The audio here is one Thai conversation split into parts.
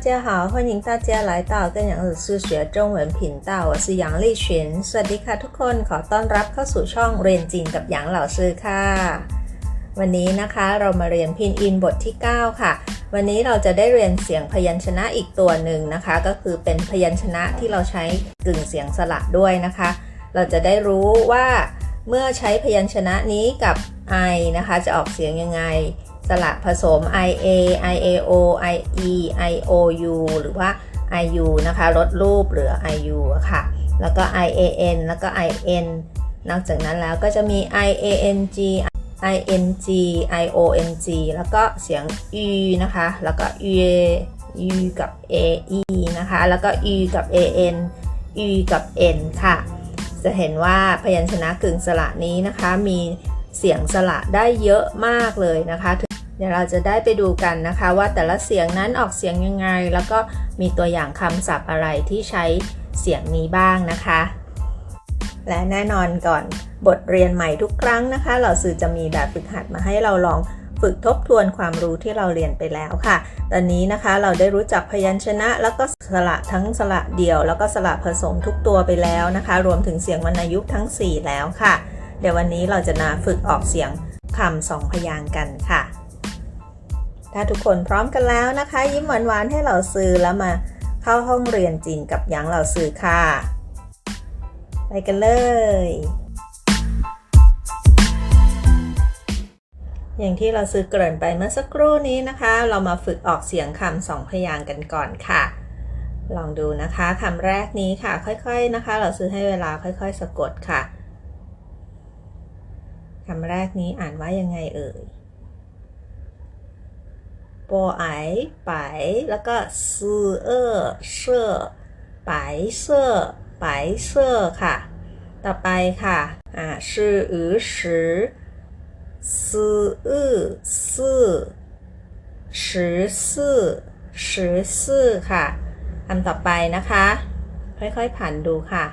家好，欢迎大家来到跟杨老师学中文频道，我是杨丽群สวัสดีค่ะทุกคนขอต้อนรับเข้าสู่ช่องเรียนจีนกับหยางเหล่าซื้อค่ะ วันนี้นะคะเรามาเรียนพินอินบทที่ 9 ค่ะ วันนี้เราจะได้เรียนเสียงพยัญชนะอีกตัวหนึ่งนะคะ ก็คือเป็นพยัญชนะที่เราใช้กึ่งเสียงสระด้วยนะคะ เราจะได้รู้ว่าเมื่อใช้พยัญชนะนี้กับ i นะคะ จะออกเสียงยังไง ส ระผสม i a i a o i e i o u หรือว่า i u นะคะลดรูปเหลือ i u ค่ะแล้วก็ i a n แล้วก็ i n นอกจากนั้นแล้วก็จะมี i a n g i n g i o n g แล้วก็เสียง u นะคะ แล้วก็ u u กับ a e นะคะ แล้วก็ u กับ a n u กับ n ค่ะ จะเห็นว่าพยัญชนะกึ่งสระนี้นะคะ มีเสียงสระได้เยอะมากเลยนะคะ ดี๋ยวเราจะได้ไปดูกันนะคะ ว่าแต่ละเสียงนั้นออกเสียงยังไง แล้วก็มีตัวอย่างคำศัพท์อะไรที่ใช้เสียงนี้บ้างนะคะ และแน่นอนก่อนบทเรียนใหม่ทุกครั้งนะคะ เราสื่อจะมีแบบฝึกหัดมาให้เราลองฝึกทบทวนความรู้ที่เราเรียนไปแล้วค่ะ ตอนนี้นะคะเราได้รู้จักพยัญชนะ แล้วก็สระทั้งสระเดี่ยว แล้วก็สระผสมทุกตัวไปแล้วนะคะ รวมถึงเสียงวรรณยุกต์ทั้ง 4 แล้วค่ะ เดี๋ยววันนี้เราจะมาฝึกออกเสียงคำสองพยางค์กันค่ะ ถ้าทุกคนพร้อมกันแล้วนะคะ ยิ้มหวานๆให้เราซื้อแล้วมาเข้าห้องเรียนจีนกับหยางเราซื้อค่ะ ไปกันเลย อย่างที่เราซื้อเกริ่นไปเมื่อสักครู่นี้นะคะ เรามาฝึกออกเสียงคำสองพยางค์กันก่อนค่ะ ลองดูนะคะคำแรกนี้ค่ะ ค่อยๆนะคะ เราซื้อให้เวลาค่อย ๆ สะกดค่ะคำแรกนี้อ่านว่ายังไงเอ่ย ปอไอไปแล้วก็ซื่อเออเสื้อไปเสื้อไปเสื้อค่ะ ต่อไปค่ะอ่าชื่ออือชื่อซื่ออือซื่อชื่อซื่อชื่อซื่อค่ะคำต่อไปนะคะ ค่อยๆผ่านดูค่ะ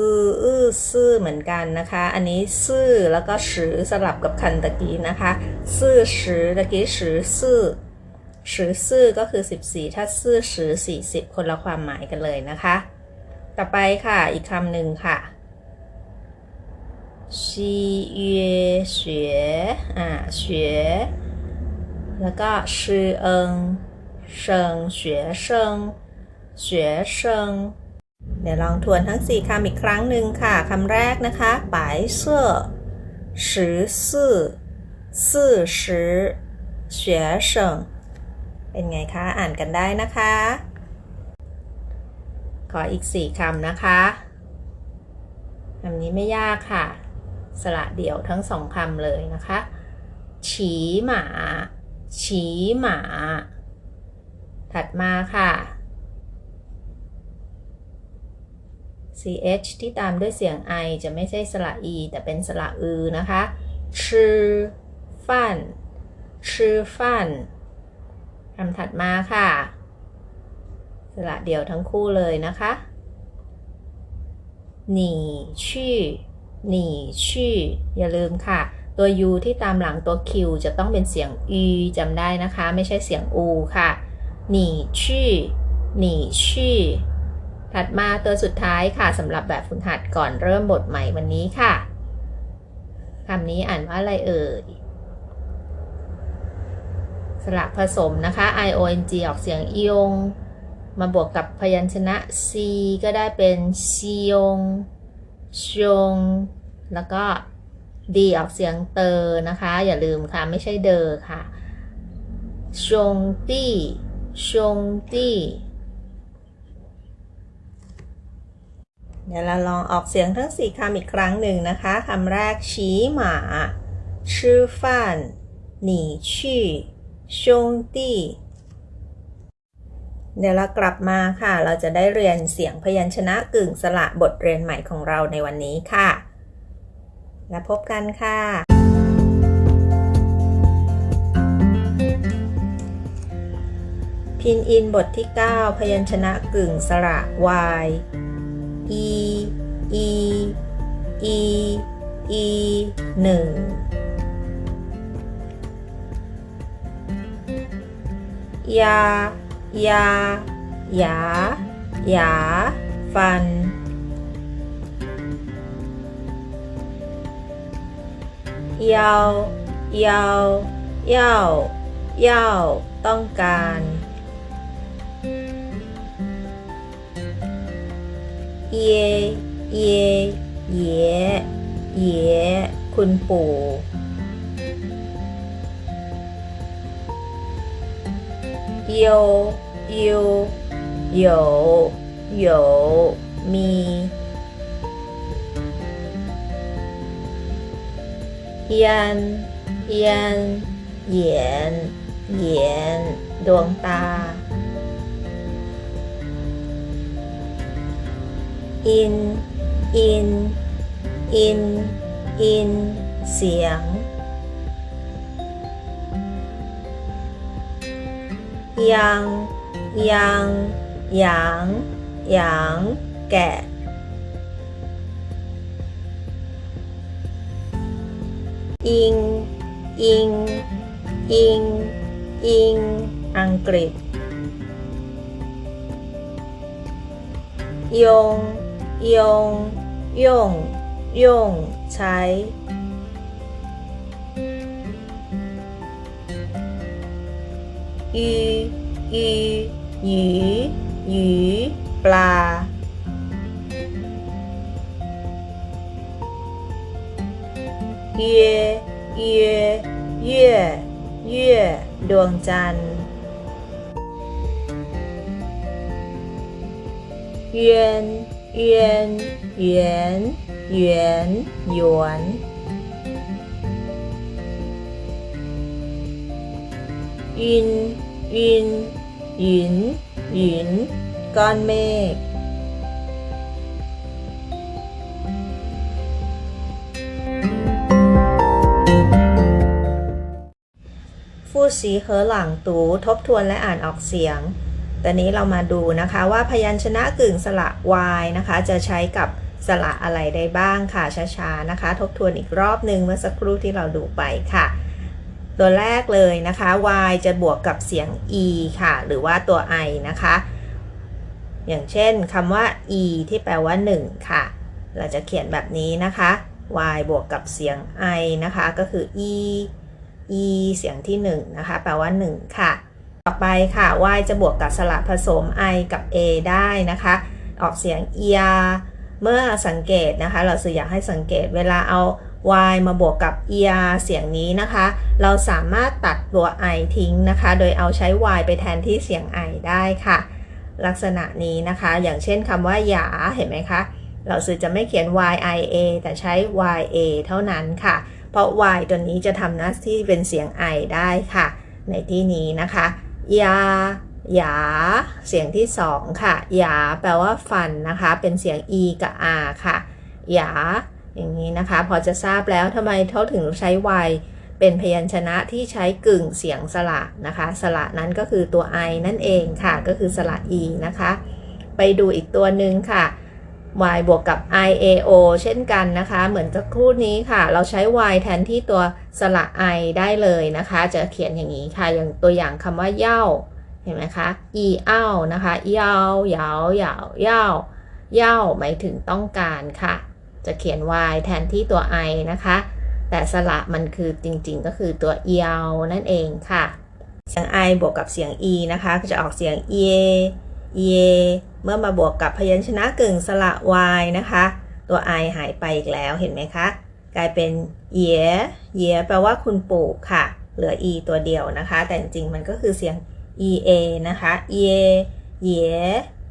ซื่ออื้อซื่อเหมือนกันนะคะ อันนี้ซื่อแล้วก็สือสลับกับคันตะกี้นะคะซื่อสือตะกี้สือซื่อสือซื่อก็คือ 14 ถ้าซื่อสือ40 คนละความหมายกันเลยนะคะ ต่อไปค่ะอีกคำหนึ่งค่ะชีเยเฉอ่าเฉแล้วก็ชื่อเอิงเชิงเฉเชิงเฉเชิงเดี๋ยวลองทวนทั้ง 4คำอีกครั้งหนึ่งค่ะ คำแรกนะคะ白色十四四十学生เป็นไงคะ อ่านกันได้นะคะ ขออีก 4คำนะคะคำนี้ไม่ยากค่ะ สระเดี่ยวทั้งสองคำเลยนะคะฉีหมาฉีหมา ถัดมาค่ะ ch ที่ตามด้วยเสียง i จะไม่ใช่สระ e แต่เป็นสระอือนะคะชื่อฟันชื่อฟันคำถัดมาค่ะ สระเดียวทั้งคู่เลยนะคะหนีชื่อหนีชื่ออย่าลืมค่ะ ตัว u ที่ตามหลังตัว q จะต้องเป็นเสียง e จำได้นะคะ ไม่ใช่เสียง u ค่ะหนีชื่อหนีชื่อ ถัดมาตัวสุดท้ายค่ะสำหรับแบบฝึกหัดก่อนเริ่มบทใหม่วันนี้ค่ะคำนี้อ่านว่าอะไรเอ่ยสระผสมนะคะ i o n g ออกเสียงอียง มาบวกกับพยัญชนะ c ก็ได้เป็นซียงชงแล้วก็ d ออกเสียงเตอนะคะ อย่าลืมค่ะ ไม่ใช่เดอค่ะชงตี้ชงตี้ เดี๋ยวเราลองออกเสียงทั้ง4คำอีกครั้งหนึ่งนะคะคำแรกฉีหมาชื่อฟันหนีชี่ชงตี้เดี๋ยวเรากลับมาค่ะ เราจะได้เรียนเสียงพยัญชนะกึ่งสระบทเรียนใหม่ของเราในวันนี้ค่ะ แล้วพบกันค่ะ พินอินบทที่ 9 พยัญชนะกึ่งสระ y e e e e หนึ่งยายายายาฟันยายาวยาวยาว ต้องการ เย เย เย เย คุณปู่โยโยโยโยมียันยันเหยียนเหยียนดวงตา อินอินอินอินเสียง ยังยังหยางหยางแกะ อิง อิง อิง อิง อังกฤษยง ยงย่งย่งใช้ยียีหยีหยีปลา เย เย เย่เย่ดวงจันทร์เยน เยนเหวียนเหวียนยวนยินยินยินยินก้อนเมฆฟู่สีเหอหลังตูทบทวนและอ่านออกเสียง ตอนนี้เรามาดูนะคะว่าพยัญชนะกึ่งสระ y นะคะ จะใช้กับสระอะไรได้บ้างค่ะช้าๆนะคะ ทบทวนอีกรอบหนึ่งเมื่อสักครู่ที่เราดูไปค่ะ ตัวแรกเลยนะคะ y จะบวกกับเสียง e ค่ะ หรือว่าตัว i นะคะ อย่างเช่นคำว่า e ที่แปลว่า 1 ค่ะ เราจะเขียนแบบนี้นะคะ y บวกกับเสียง i นะคะ ก็คือ e e เสียงที่ 1 นะคะ แปลว่า 1 ค่ะต่อ ไปค่ะ y จะบวกกับสระผสม i กับ a ได้นะคะ ออกเสียง e r เมื่อสังเกตนะคะ เราสื่ออยากให้สังเกตเวลาเอา y มาบวกกับ er เสียงนี้นะคะ เราสามารถตัดตัว i ทิ้งนะคะ โดยเอาใช้ y ไปแทนที่เสียง i ได้ค่ะ ลักษณะนี้นะคะ อย่างเช่นคำว่าหยาเห็นไหมคะ เราสื่อจะไม่เขียน y i a แต่ใช้ y a เท่านั้นค่ะ เพราะ y ตัวนี้จะทำหน้าที่เป็นเสียง i ได้ค่ะ ในที่นี้นะคะ ยาหยา เสียงที่สองค่ะ หยา แปลว่าฟันนะคะ เป็นเสียง e กับ r ค่ะ หยา อย่างนี้นะคะ พอจะทราบแล้วทำไมเขาถึงใช้ y เป็นพยัญชนะที่ใช้กึ่งเสียงสระนะคะ สระนั้นก็คือตัว i นั่นเองค่ะ ก็คือสระ e นะคะ ไปดูอีกตัวหนึ่งค่ะ y บวกกับ i a o เช่นกันนะคะ เหมือนสักครู่นี้ค่ะ เราใช้ y แทนที่ตัวสระ i ได้เลยนะคะ จะเขียนอย่างนี้ค่ะ อย่างตัวอย่างคำว่าเย่าเห็นไหมคะ e เอ้านะคะเย่าเหยาเหยาเย่าเย่าหมายถึงต้องการค่ะ จะเขียน y แทนที่ตัว i นะคะ แต่สระมันคือจริงๆ ก็คือตัวเอียวนั่นเองค่ะ เสียง i บวกกับเสียง e นะคะ ก็จะออกเสียง e e เมื่อมาบวกกับพยัญชนะกึ่งสระ y นะคะ ตัว i หายไปอีกแล้วเห็นไหมคะ กลายเป็นเยเยแปลว่าคุณปู่ค่ะ เหลือ e ตัวเดียวนะคะ แต่จริงๆมันก็คือเสียง e a นะคะเยเย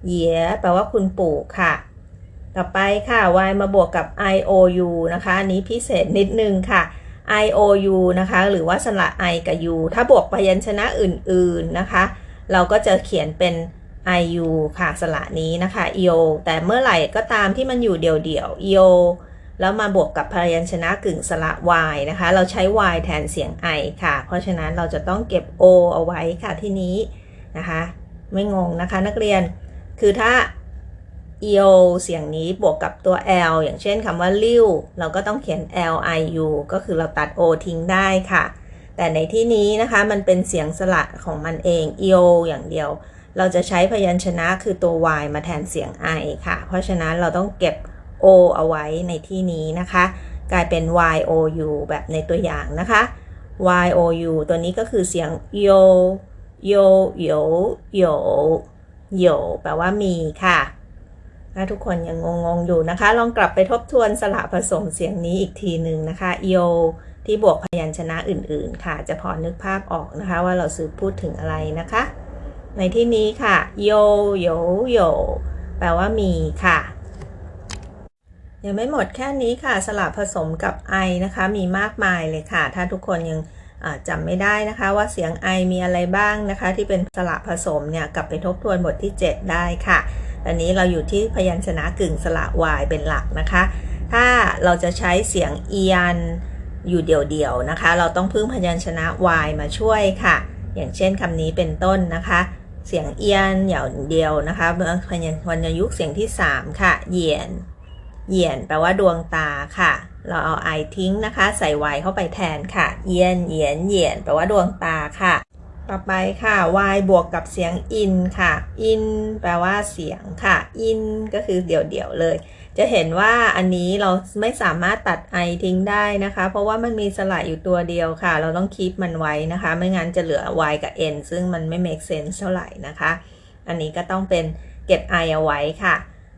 เยแปลว่าคุณปู่ค่ะ ต่อไปค่ะ y มาบวกกับ i o u นะคะ อันนี้พิเศษนิดนึงค่ะ i o u นะคะ หรือว่าสระ i กับ u ถ้าบวกพยัญชนะอื่นๆนะคะ เราก็จะเขียนเป็น i u ค่ะสระนี้นะคะ i o แต่เมื่อไหร่ก็ตามที่มันอยู่เดี่ยวๆ i o แล้วมาบวกกับพยัญชนะกึ่งสระ y นะคะ เราใช้ y แทนเสียง i ค่ะ เพราะฉะนั้นเราจะต้องเก็บ o เอาไว้ค่ะที่นี้นะคะ ไม่งงนะคะนักเรียน คือถ้า eo เสียงนี้บวกกับตัว l อย่างเช่นคำว่าลิ้ว เราก็ต้องเขียน l i u ก็คือเราตัด o ทิ้งได้ค่ะ แต่ในที่นี้นะคะมันเป็นเสียงสระของมันเอง o อย่างเดียว เราจะใช้พยัญชนะคือตัว y มาแทนเสียง i ค่ะ เพราะฉะนั้นเราต้องเก็บ o เอาไว้ในที่นี้นะคะ กลายเป็น y o u แบบในตัวอย่างนะคะ y o u ตัวนี้ก็คือเสียง yo yo yo yo yo แปลว่ามีค่ะถ้าทุกคนยังงงๆอยู่นะคะ ลองกลับไปทบทวนสระผสมเสียงนี้อีกทีหนึ่งนะคะ yo ที่บวกพยัญชนะอื่นๆ ค่ะ จะพอนึกภาพออกนะคะ ว่าเราซื้อพูดถึงอะไรนะคะ ในที่นี้ค่ะ yo yo yo แปลว่ามีค่ะ ยังไม่หมดแค่นี้ค่ะ สลับผสมกับ i นะคะ มีมากมายเลยค่ะ ถ้าทุกคนยังอ่าจำไม่ได้นะคะ ว่าเสียง i มีอะไรบ้างนะคะ ที่เป็นสลับผสมเนี่ยกลับไปทบทวนบทที่ 7 ได้ค่ะตอนนี้เราอยู่ที่พยัญชนะกึ่งสระ y เป็นหลักนะคะ ถ้าเราจะใช้เสียงเอียนอยู่เดี่ยวๆนะคะ เราต้องพึ่งพยัญชนะ y มาช่วยค่ะ อย่างเช่นคำนี้เป็นต้นนะคะ เสียงเอียนอย่างเดียวนะคะพยัญวรรณยุกเสียงที่ 3 ค่ะ เหยียน เหยียนแปลว่าดวงตาค่ะ เราเอาไอทิ้งนะคะ ใส่ไวเข้าไปแทนค่ะเอียน เหยียน เหยียน แปลว่าดวงตาค่ะ ต่อไปค่ะ y บวกกับเสียง in ค่ะ in แปลว่าเสียงค่ะ in ก็คือเดี่ยวๆเลย จะเห็นว่าอันนี้เราไม่สามารถตัด i ทิ้งได้นะคะ เพราะว่ามันมีสระอยู่ตัวเดียวค่ะ เราต้องคีปมันไว้นะคะ ไม่งั้นจะเหลือ y กับ n ซึ่งมันไม่ make sense เท่าไหร่นะคะ อันนี้ก็ต้องเป็นเก็บ i เอาไว้ค่ะ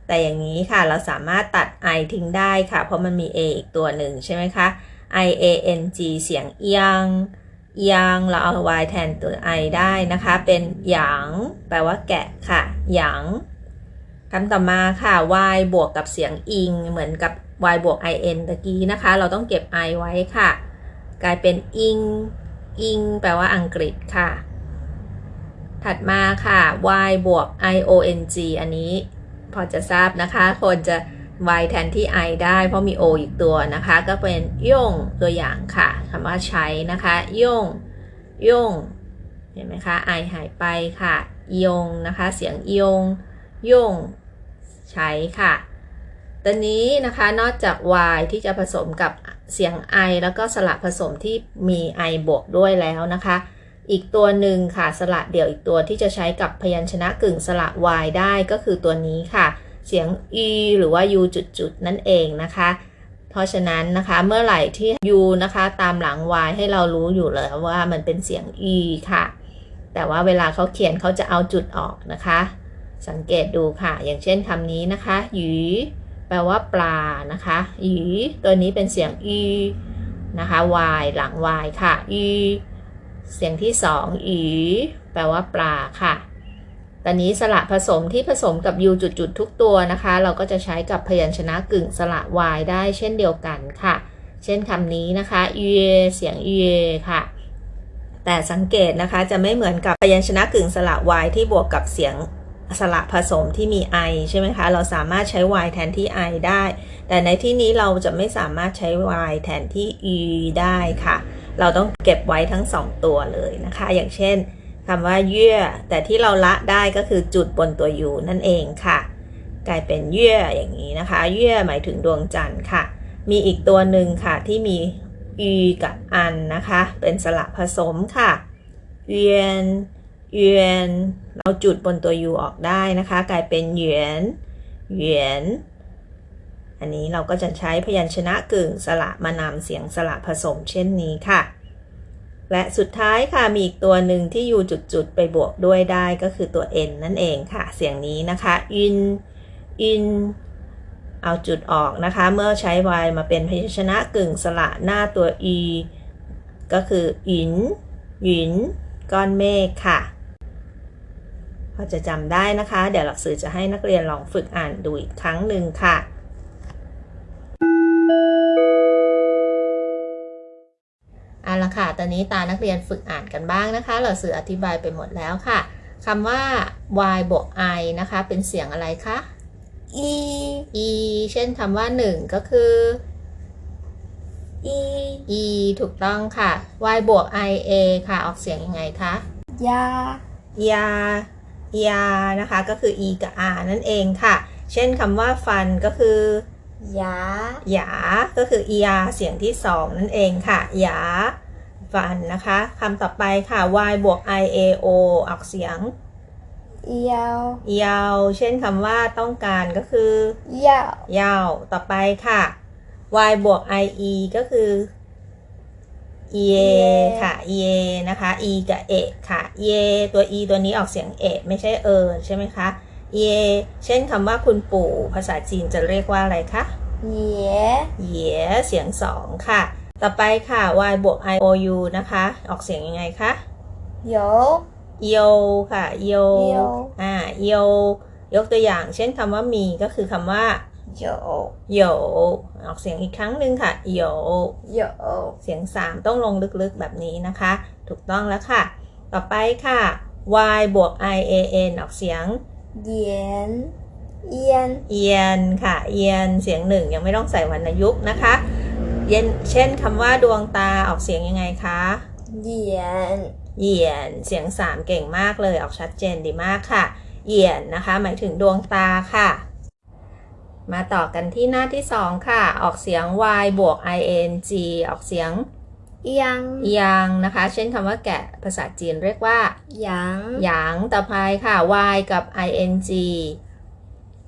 แต่อย่างนี้ค่ะเราสามารถตัด i ทิ้งได้ค่ะ เพราะมันมี a อีกตัวหนึ่งใช่ไหมคะ i a n g เสียงเอียงเอียงเราเอา y แทนตัว i ได้นะคะ เป็นหยางแปลว่าแกะค่ะหยาง คำต่อมาค่ะ y บวกกับเสียงอิง เหมือนกับ y บวก i n ตะกี้นะคะ เราต้องเก็บ i ไว้ค่ะ กลายเป็นอิงอิงแปลว่าอังกฤษค่ะ ถัดมาค่ะ y บวก i o n g อันนี้พอจะทราบนะคะ คนจะ y แทนที่ i ได้เพราะมี o อีกตัวนะคะ ก็เป็นย่งตัวอย่างค่ะคำว่าใช้นะคะย่งย่งเห็นไหมคะ i หายไปค่ะยงนะคะ เสียงยง ย่งใช้ค่ะตอนนี้นะคะนอกจาก y ที่จะผสมกับเสียง i แล้วก็สระผสมที่มี i บวกด้วยแล้วนะคะ อีกตัวหนึ่งค่ะสระเดี่ยวอีกตัวที่จะใช้กับพยัญชนะกึ่งสระ y ได้ก็คือตัวนี้ค่ะ เสียง e หรือว่า u จุดๆนั่นเองนะคะ เพราะฉะนั้นนะคะเมื่อไหร่ที่ u นะคะตามหลัง y ให้เรารู้อยู่แล้วว่ามันเป็นเสียง e ค่ะ แต่ว่าเวลาเขาเขียนเขาจะเอาจุดออกนะคะ สังเกตดูค่ะ อย่างเช่นคำนี้นะคะหยีแปลว่าปลานะคะหยีตัวนี้เป็นเสียง e นะคะ y หลัง y ค่ะ e เสียงที่สองอีแปลว่าปลาค่ะตอนนี้สระผสมที่ผสมกับ u จุดๆทุกตัวนะคะ เราก็จะใช้กับพยัญชนะกึ่งสระ y ได้เช่นเดียวกันค่ะ เช่นคำนี้นะคะเอเสียงเอค่ะ แต่สังเกตนะคะจะไม่เหมือนกับพยัญชนะกึ่งสระ y ที่บวกกับเสียง สระผสมที่มี i ใช่ไหมคะ เราสามารถใช้ y แทนที่ i ได้ แต่ในที่นี้เราจะไม่สามารถใช้ y แทนที่ e ได้ค่ะ เราต้องเก็บไว้ทั้ง 2 ตัวเลยนะคะ อย่างเช่นคำว่าเยื่อ แต่ที่เราละได้ก็คือจุดบนตัว u นั่นเองค่ะ กลายเป็นเยื่ออย่างนี้นะคะ เยื่อหมายถึงดวงจันทร์ค่ะ มีอีกตัวหนึ่งค่ะที่มี e กับอันนะคะ เป็นสระผสมค่ะเยียน เยียนเราจุดบนตัว u ออกได้นะคะ กลายเป็นเหยียนเหยียนอันนี้เราก็จะใช้พยัญชนะกึ่งสระมานำเสียงสระผสมเช่นนี้ค่ะ และสุดท้ายค่ะมีอีกตัวหนึ่งที่ u จุดๆไปบวกด้วยได้ก็คือตัว n นั่นเองค่ะ เสียงนี้นะคะอินอินเอาจุดออกนะคะ เมื่อใช้ y มาเป็นพยัญชนะกึ่งสระหน้าตัว e ก็คืออินหยินก้อนเมฆค่ะ พอจะจำได้นะคะ เดี๋ยวหลักสูตรจะให้นักเรียนลองฝึกอ่านดูอีกครั้งหนึ่งค่ะ เอาละค่ะ ตอนนี้ตานักเรียนฝึกอ่านกันบ้างนะคะเราสื่ออธิบายไปหมดแล้วค่ะคำว่า y บวก i นะคะ เป็นเสียงอะไรคะ e e เช่นคำว่า 1 ก็คือ e e ถูกต้องค่ะ y บวก i a ค่ะ ออกเสียงยังไงคะ ยา ยา ยานะคะ ก็คือ e กับ r นั่นเองค่ะ เช่นคำว่าฟันก็คือยาหยาก็คือ er เสียงที่สองนั่นเองค่ะหยาฟันนะคะคำต่อไปค่ะ y บวก i a o ออกเสียง腰ยาวเช่นคำว่าต้องการก็คือ要ยาวต่อไปค่ะ y บวก i e ก็คือ e a ค่ะ e a นะคะ e กับ e ค่ะ e a ตัว e ตัวนี้ออกเสียง e ไม่ใช่เออใช่ไหมคะ e a เช่นคำว่าคุณปู่ภาษาจีนจะเรียกว่าอะไรคะ也เหยเสียงสองค่ะ ต่อไปค่ะ y บวก i o u นะคะ ออกเสียงยังไงคะ有โยค่ะโยโยอ่าโยยกตัวอย่าง เช่นคำว่ามีก็คือคำว่า โยโยออกเสียงอีกครั้งหนึ่งค่ะโยโยเสียงสามต้องลงลึกๆแบบนี้นะคะ ถูกต้องแล้วค่ะ ต่อไปค่ะ y บวก i a n ออกเสียงเยียนเอียนเอียนค่ะเอียนเสียงหนึ่งยังไม่ต้องใส่วรรณยุกต์นะคะเย็นเช่นคำว่าดวงตาออกเสียงยังไงคะเยียนเยียนเสียงสามเก่งมากเลยออกชัดเจนดีมากค่ะเยียนนะคะ หมายถึงดวงตาค่ะ มาต่อกันที่หน้าที่สองค่ะ ออกเสียง y บวก ing ออกเสียงยังยังนะคะ เช่นคำว่าแกะภาษาจีนเรียกว่าหยางหยางต่อไปค่ะ y กับ ing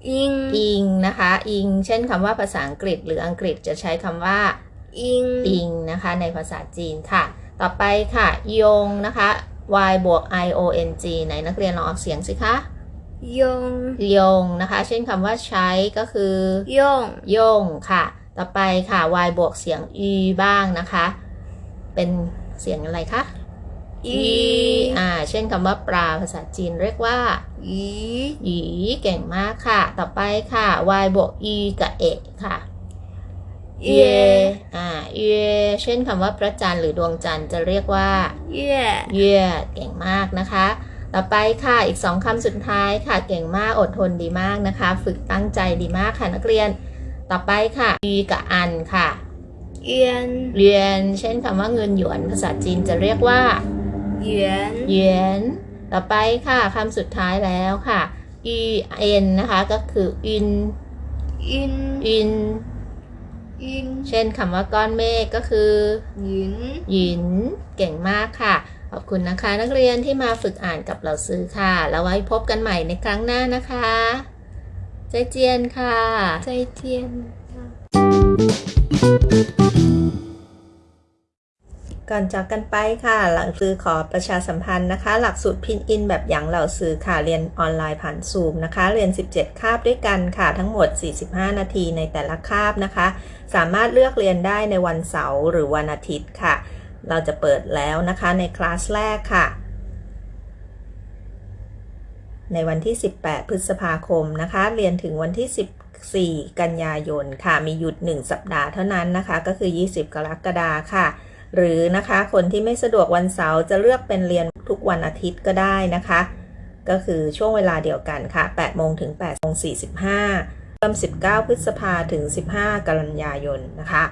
อิงอิงนะคะ อิง เช่นคำว่าภาษาอังกฤษ หรืออังกฤษจะใช้คำว่า อิงอิงนะคะ ในภาษาจีนค่ะ ต่อไปค่ะ ยงนะคะ y บวก i o n g ไหนนักเรียนลองออกเสียงสิคะ ยงยงนะคะ เช่นคำว่าใช้ก็คือยงยงค่ะ ต่อไปค่ะ y บวกเสียงอีบ้างนะคะ เป็นเสียงอะไรคะ อีอ่า เช่นคำว่าปลาภาษาจีนเรียกว่า อีอีเก่งมากค่ะ ต่อไปค่ะ y บวกอีกับเอกค่ะ เย อ่า เย เช่นคำว่าพระจันทร์หรือดวงจันทร์จะเรียกว่า เย เย เก่งมากนะคะ ต่อไปค่ะอีกสองคำสุดท้ายค่ะ เก่งมากอดทนดีมากนะคะ ฝึกตั้งใจดีมากค่ะนักเรียน ต่อไปค่ะอีกับอันค่ะเยียนเรียนเช่นคำว่าเงินหยวนภาษาจีนจะเรียกว่าเยียนเยีนต่อไปค่ะคำสุดท้ายแล้วค่ะอีเอ็นนะคะก็คืออินอินอินเช่นคำว่าก้อนเมฆก็คือหยินหยิน เก่งมากค่ะ ขอบคุณนะคะ นักเรียนที่มาฝึกอ่านกับเราซื้อค่ะ แล้วไว้พบกันใหม่ในครั้งหน้านะคะ ใจเจียนค่ะ再见。ก่อนจากกันไปค่ะ หลังซื้อขอประชาสัมพันธ์นะคะ หลักสูตรพินอินแบบอย่างเหล่าซื้อค่ะ เรียนออนไลน์ผ่านซูมนะคะ เรียน 17 คาบด้วยกันค่ะ ทั้งหมด 45 นาทีในแต่ละคาบนะคะ สามารถเลือกเรียนได้ในวันเสาร์หรือวันอาทิตย์ค่ะ เราจะเปิดแล้วนะคะในคลาสแรกค่ะ ในวันที่ 18 พฤษภาคมนะคะ เรียนถึงวันที่ 14 กันยายนค่ะ มีหยุด 1 สัปดาห์เท่านั้นนะคะ ก็คือ 20 กรกฎาคมค่ะ หรือนะคะ คนที่ไม่สะดวกวันเสาร์จะเลือกเป็นเรียนทุกวันอาทิตย์ก็ได้นะคะ ก็คือช่วงเวลาเดียวกันค่ะ 8 โมงถึง8โมง45เริ่ม 19 พฤษภาถึง 15 กันยายนนะคะ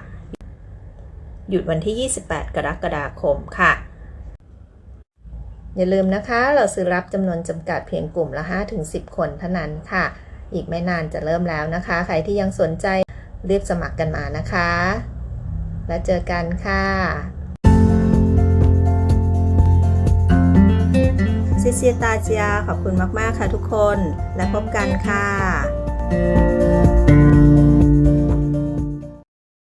หยุดวันที่ 28 กรกฎาคมค่ะ อย่าลืมนะคะ เราซื้อรับจำนวนจำกัดเพียงกลุ่มละ 5-10 คนเท่านั้นค่ะ อีกไม่นานจะเริ่มแล้วนะคะ ใครที่ยังสนใจรีบสมัครกันมานะคะ แล้วเจอกันค่ะซิเซียตาเจียขอบคุณมาก ๆ ค่ะทุกคน และพบกันค่ะ